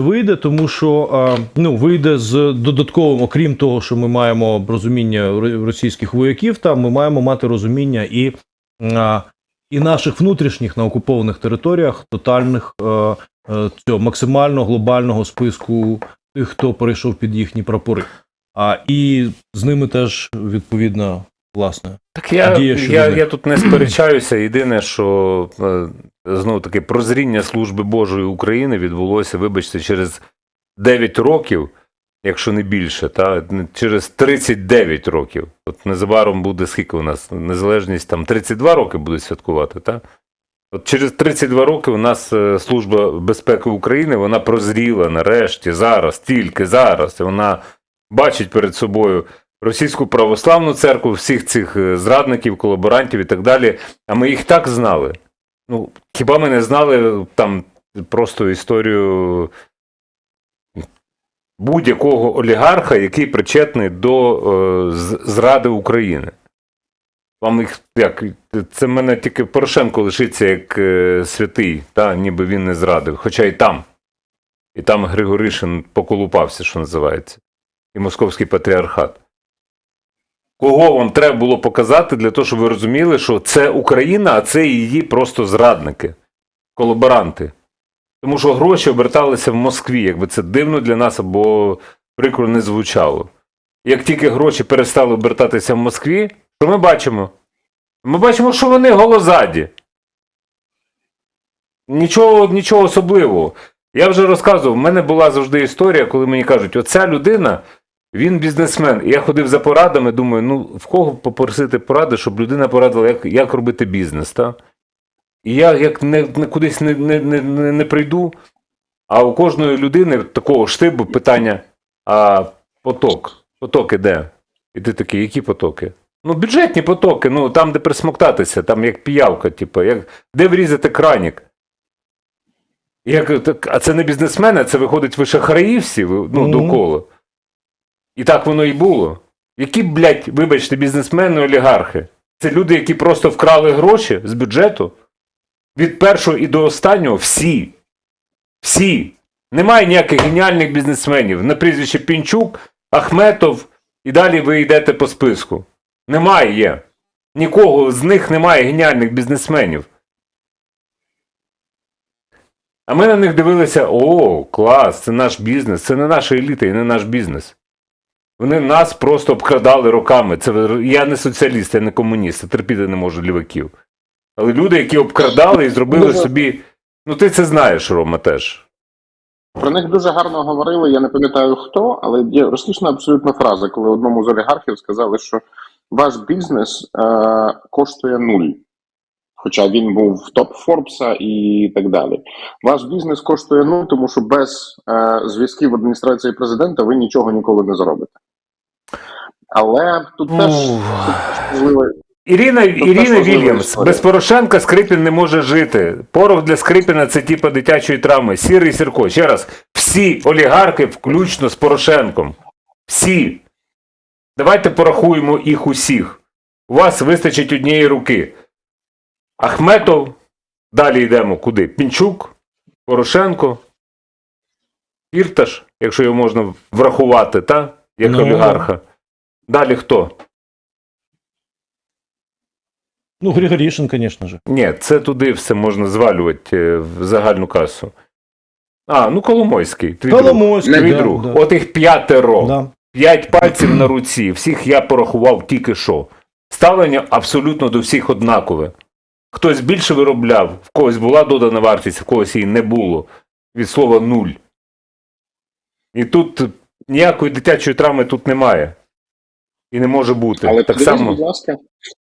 вийде, тому що ну, вийде з додатковим, окрім того, що ми маємо розуміння російських вояків, там ми маємо мати розуміння і, і наших внутрішніх на окупованих територіях тотальних цього максимально глобального списку тих, хто перейшов під їхні прапори. А і з ними теж відповідно власне. Так я, що я, я тут не сперечаюся. Єдине, що е, знову таки прозріння служби Божої України відбулося, вибачте, через 9 років, якщо не більше, та через 39 років. От незабаром буде скільки у нас незалежність там 32 роки будуть святкувати, та? От через 32 роки у нас е, Служба безпеки України вона прозріла нарешті, зараз, тільки зараз. Вона бачить перед собою російську православну церкву, всіх цих е, зрадників, колаборантів і так далі. А ми їх так знали. Ну, хіба ми не знали там просто історію будь-якого олігарха, який причетний до е, зради України? Вам їх як? Це мене тільки Порошенко лишиться як е, святий, та, ніби він не зрадив. Хоча і там. І там Григоришин поколупався, що називається. І московський патріархат. Кого вам треба було показати для того, щоб ви розуміли, що це Україна, а це її просто зрадники, колаборанти. Тому що гроші оберталися в Москві, якби це дивно для нас або прикро не звучало. Як тільки гроші перестали обертатися в Москві, що ми бачимо? Ми бачимо, що вони голозаді. Нічого, нічого особливого. Я вже розказував, в мене була завжди історія, коли мені кажуть, оця людина, він бізнесмен. Я ходив за порадами, думаю, ну в кого попросити поради, щоб людина порадила, як, як робити бізнес. Та? І я як не, не кудись не, не, не, не не прийду, а у кожної людини такого штибу питання: а поток? Потоки де? І ти такий, які потоки? Ну, бюджетні потоки, ну там, де присмоктатися, там як піявка, типу, як, де врізати кранік. Я кажу, так, а це не бізнесмени, це виходить ви шахраї всі, ну, Мгм. довкола. І так воно і було. Які, блядь, вибачте, бізнесмени, олігархи? Це люди, які просто вкрали гроші з бюджету. Від першого і до останнього всі. Всі. Немає ніяких геніальних бізнесменів. На прізвище Пінчук, Ахметов, і далі ви йдете по списку. Немає є. Нікого з них немає геніальних бізнесменів. А ми на них дивилися: о, клас, це наш бізнес, це не наша еліта і не наш бізнес. Вони нас просто обкрадали роками. Це я не соціаліст, я не комуніст, я терпіти не можу ліваків. Але люди, які обкрадали і зробили Дуже- собі. Ну, ти це знаєш, Рома, теж. Про них дуже гарно говорили. Я не пам'ятаю хто, але є розкішна абсолютно фраза, коли одному з олігархів сказали, що ваш бізнес е, коштує нуль. Хоча він був в топ Форбса і так далі. Ваш бізнес коштує нуль, тому що без е, зв'язків адміністрації президента ви нічого ніколи не зробите. Але тут теж, Ну, тут. Ірина, теж Ірина Вільямс, історія. без Порошенка Скрипін не може жити. Порох для Скрипіна це типа дитячої травми. Сірий Сірко. Ще раз, всі олігархи, включно з Порошенком. Всі. Давайте порахуємо їх усіх. У вас вистачить однієї руки. Ахметов. Далі йдемо куди? Пінчук, Порошенко, Фірташ, якщо його можна врахувати, та? Як Ну. олігарха. Далі хто? Ну, Григорішин, звісно ж. Ні, це туди все можна звалювати е, в загальну касу. А, ну Коломойський. Твій Коломойський, друг. Твій да, друг. да. От їх п'ятеро. Да. П'ять пальців на руці. Всіх я порахував тільки що. Ставлення абсолютно до всіх однакове. Хтось більше виробляв, в когось була додана вартість, в когось її не було. Від слова нуль. І тут ніякої дитячої травми тут немає. І не може бути. Але так подивись, само. будь ласка,